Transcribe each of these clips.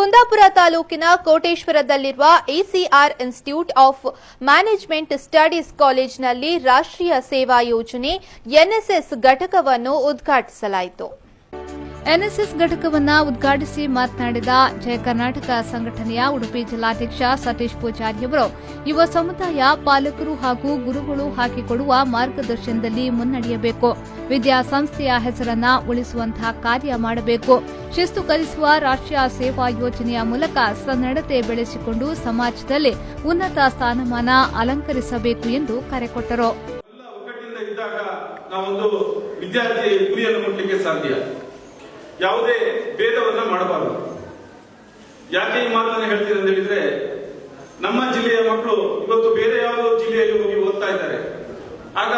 ಕುಂದಾಪುರ ತಾಲೂಕಿನ ಕೋಟೇಶ್ವರದಲ್ಲಿರುವ ACR institute of management studies ಕಾಲೇಜ್ನಲ್ಲಿ ರಾಷ್ಟ್ರೀಯ ಸೇವಾ ಯೋಜನೆ ಎನ್ಎಸ್ಎಸ್ ಘಟಕವನ್ನು ಉದ್ಘಾಟಿಸಲಾಯಿತು. ಎನ್ಎಸ್ಎಸ್ ಘಟಕವನ್ನ ಉದ್ಘಾಟಿಸಿ ಮಾತನಾಡಿದ ಜಯ ಕರ್ನಾಟಕ ಸಂಘಟನೆಯ ಉಡುಪಿ ಜಿಲ್ಲಾಧ್ಯಕ್ಷ ಸತೀಶ್ ಪೂಜಾರಿಯವರು ಯುವ ಸಮುದಾಯ ಪಾಲಕರು ಹಾಗೂ ಗುರುಗಳು ಹಾಕಿಕೊಡುವ ಮಾರ್ಗದರ್ಶನದಲ್ಲಿ ಮುನ್ನಡೆಯಬೇಕು. ವಿದ್ಯಾಸಂಸ್ಥೆಯ ಹೆಸರನ್ನ ಉಳಿಸುವಂತಹ ಕಾರ್ಯ ಮಾಡಬೇಕು. ಶಿಸ್ತು ಕಲಿಸುವ ರಾಷ್ಟ್ರೀಯ ಸೇವಾ ಯೋಜನೆಯ ಮೂಲಕ ಸನ್ನಡತೆ ಬೆಳೆಸಿಕೊಂಡು ಸಮಾಜದಲ್ಲಿ ಉನ್ನತ ಸ್ಥಾನಮಾನ ಅಲಂಕರಿಸಬೇಕು ಎಂದು ಕರೆ ಕೊಟ್ಟರು. ಯಾವುದೇ ಭೇದವನ್ನ ಮಾಡಬಾರದು. ಯಾಕೆ ಈ ಮಾತನ್ನು ಹೇಳ್ತೀನಿ ಅಂತ ಹೇಳಿದ್ರೆ, ನಮ್ಮ ಜಿಲ್ಲೆಯ ಮಕ್ಕಳು ಇವತ್ತು ಬೇರೆ ಯಾವುದೋ ಜಿಲ್ಲೆಯಲ್ಲಿ ಹೋಗಿ ಓದ್ತಾ ಇದ್ದಾರೆ. ಆಗ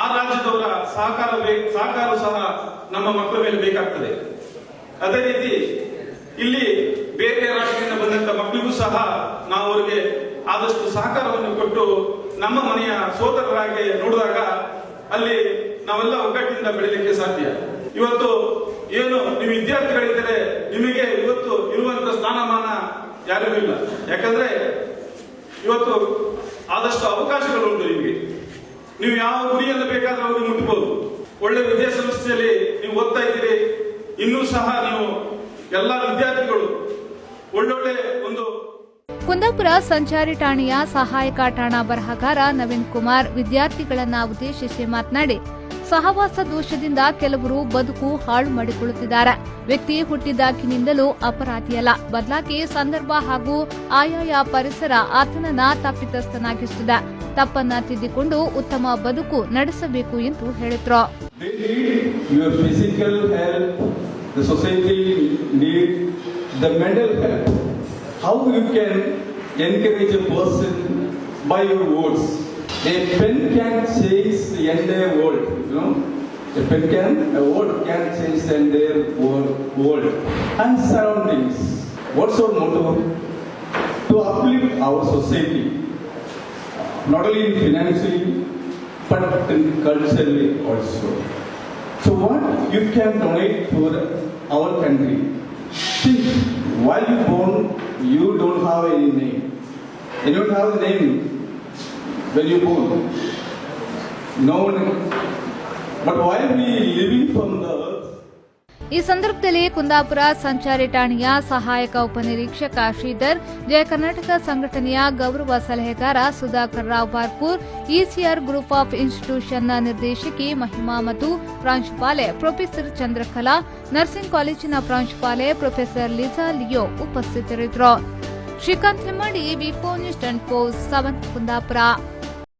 ಆ ರಾಜ್ಯದವರ ಸಹಕಾರ ಸಹಕಾರ ಸಹ ನಮ್ಮ ಮಕ್ಕಳ ಮೇಲೆ ಬೇಕಾಗ್ತದೆ. ಅದೇ ರೀತಿ ಇಲ್ಲಿ ಬೇರೆ ರಾಜ್ಯದಿಂದ ಬಂದಂತ ಮಕ್ಕಳಿಗೂ ಸಹ ನಾವು ಅವರಿಗೆ ಆದಷ್ಟು ಸಹಕಾರವನ್ನು ಕೊಟ್ಟು ನಮ್ಮ ಮನೆಯ ಸೋದರರಾಗಿ ನೋಡಿದಾಗ ಅಲ್ಲಿ ನಾವೆಲ್ಲ ಒಗ್ಗಟ್ಟಿನಿಂದ ಬೆಳಿಲಿಕ್ಕೆ ಸಾಧ್ಯ. ಇವತ್ತು ಏನು ನೀವು ವಿದ್ಯಾರ್ಥಿಗಳಿದ್ದರೆ ನಿಮಗೆ ಇವತ್ತು ಇರುವಂತ ಸ್ಥಾನಮಾನ ಯಾರಿಗೂ ಇಲ್ಲ. ಯಾಕಂದ್ರೆ ಇವತ್ತು ಆದಷ್ಟು ಅವಕಾಶಗಳು ಉಂಟು ನಿಮಗೆ. ನೀವು ಯಾವ ಗುರಿಯನ್ನು ಬೇಕಾದ್ರೂ ಅವರು ಮುಟ್ಟಬಹುದು ಒಳ್ಳೆ ವಿದ್ಯಾಸಂಸ್ಥೆಯಲ್ಲಿ ನೀವು ಓದ್ತಾ ಇದ್ದೀರಿ. ಇನ್ನೂ ಸಹ ನೀವು ಎಲ್ಲ ವಿದ್ಯಾರ್ಥಿಗಳು ಒಳ್ಳೊಳ್ಳೆ ಒಂದು ಕುಂದಾಪುರ ಸಂಚಾರಿ ಠಾಣೆಯ ಸಹಾಯಕ ಠಾಣಾ ಬರಹಗಾರ ನವೀನ್ ಕುಮಾರ್ ವಿದ್ಯಾರ್ಥಿಗಳನ್ನ ಉದ್ದೇಶಿಸಿ ಮಾತನಾಡಿ ಸಹವಾಸ ದೋಷದಿಂದ ಕೆಲವರು ಬದುಕು ಹಾಳು ಮಾಡಿಕೊಳ್ಳುತ್ತಿದ್ದಾರೆ. ವ್ಯಕ್ತಿ ಹುಟ್ಟಿದಾಗಿನಿಂದಲೂ ಅಪರಾಧಿಯಲ್ಲ. ಬದಲಾಗಿ ಸಂದರ್ಭ ಹಾಗೂ ಆಯಾಯ ಪರಿಸರ ಆತನನ್ನ ತಪ್ಪಿತಸ್ಥನಾಗಿಸುತ್ತದೆ. ತಪ್ಪನ್ನ ತಿದ್ದಿಕೊಂಡು ಉತ್ತಮ ಬದುಕು ನಡೆಸಬೇಕು ಎಂದು ಹೇಳಿದ್ರು. A pen can change the entire world, you know. A pen can, a word can change the entire world, and surroundings. What's our motto? To uplift our society not only in financially but in culturally also. So what you can donate for our country? Think, while you born, you don't have any name. You don't have a name when you born. One. But are we living from the ಈ ಸಂದರ್ಭದಲ್ಲಿ ಕುಂದಾಪುರ ಸಂಚಾರಿ ಠಾಣೆಯ ಸಹಾಯಕ ಉಪನಿರೀಕ್ಷಕ ಶ್ರೀಧರ್, ಜಯ ಕರ್ನಾಟಕ ಸಂಘಟನೆಯ ಗೌರವ ಸಲಹೆಗಾರ Sudhakar Rao Barpur, ECR group of ಇನ್ಸ್ಟಿಟ್ಯೂಷನ್ನ ನಿರ್ದೇಶಕಿ ಮಹಿಮಾ ಮತ್ತು ಪ್ರಾಂಶುಪಾಲೆ ಪ್ರೊಫೆಸರ್ ಚಂದ್ರಕಲಾ, ನರ್ಸಿಂಗ್ ಕಾಲೇಜಿನ ಪ್ರಾಂಶುಪಾಲೆ ಪ್ರೊಫೆಸರ್ ಲಿಸಾ ಲಿಯೋ ಉಪಸ್ಥಿತರಿದ್ದರು Srikanth Hemmadi ವಿಫೋ news and post seven, Kundapura